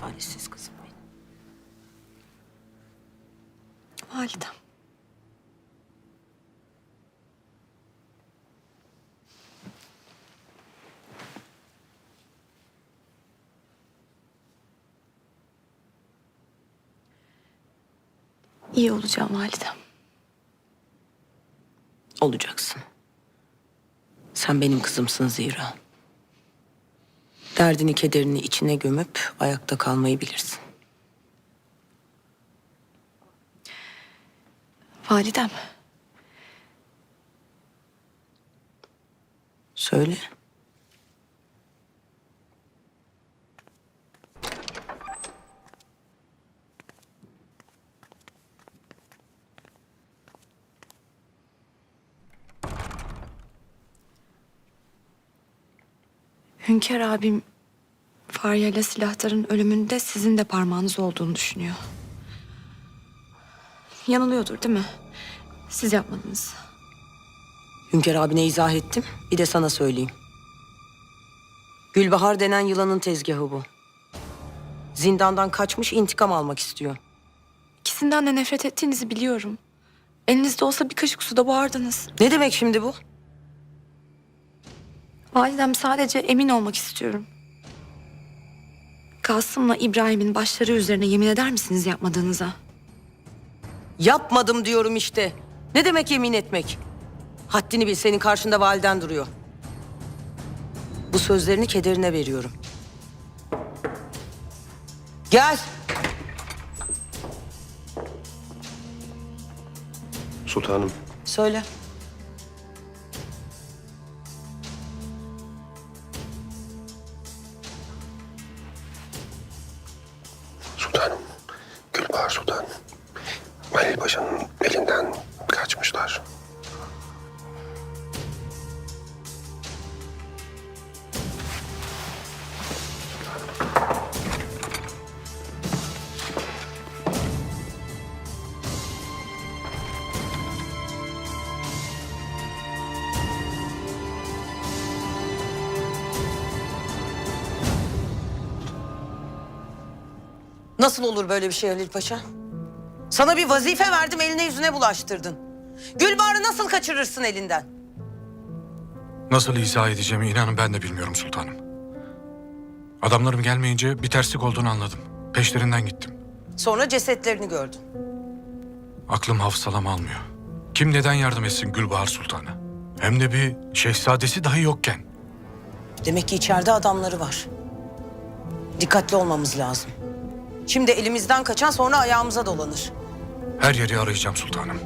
talihsiz kızım benim. Validem. İyi olacağım validem. Olacaksın. Sen benim kızımsın zira. Derdini kederini içine gömüp ayakta kalmayı bilirsin. Validem. Söyle. Hünkar abim Farya ile silahların ölümünde sizin de parmağınız olduğunu düşünüyor. Yanılıyordur değil mi? Siz yapmadınız. Hünkar abine izah ettim. Bir de sana söyleyeyim. Gülbahar denen yılanın tezgahı bu. Zindandan kaçmış intikam almak istiyor. İkisinden de nefret ettiğinizi biliyorum. Elinizde olsa bir kaşık suda boğardınız. Ne demek şimdi bu? Validem sadece emin olmak istiyorum. Kasım'la İbrahim'in başları üzerine yemin eder misiniz yapmadığınıza? Yapmadım diyorum işte. Ne demek yemin etmek? Haddini bil senin karşında validen duruyor. Bu sözlerini kederine veriyorum. Gel. Sultanım, Söyle. Paşa'nın elinden kaçmışlar. Nasıl olur böyle bir şey Halil Paşa? Sana bir vazife verdim eline yüzüne bulaştırdın. Gülbahar'ı nasıl kaçırırsın elinden? Nasıl izah edeceğimi inanın ben de bilmiyorum sultanım. Adamlarım gelmeyince bir terslik olduğunu anladım. Peşlerinden gittim. Sonra cesetlerini gördün. Aklım hafsalam almıyor. Kim neden yardım etsin Gülbahar Sultan'a? Hem de bir şehzadesi dahi yokken. Demek ki içeride adamları var. Dikkatli olmamız lazım. Şimdi elimizden kaçan sonra ayağımıza dolanır. Her yeri arayacağım sultanım.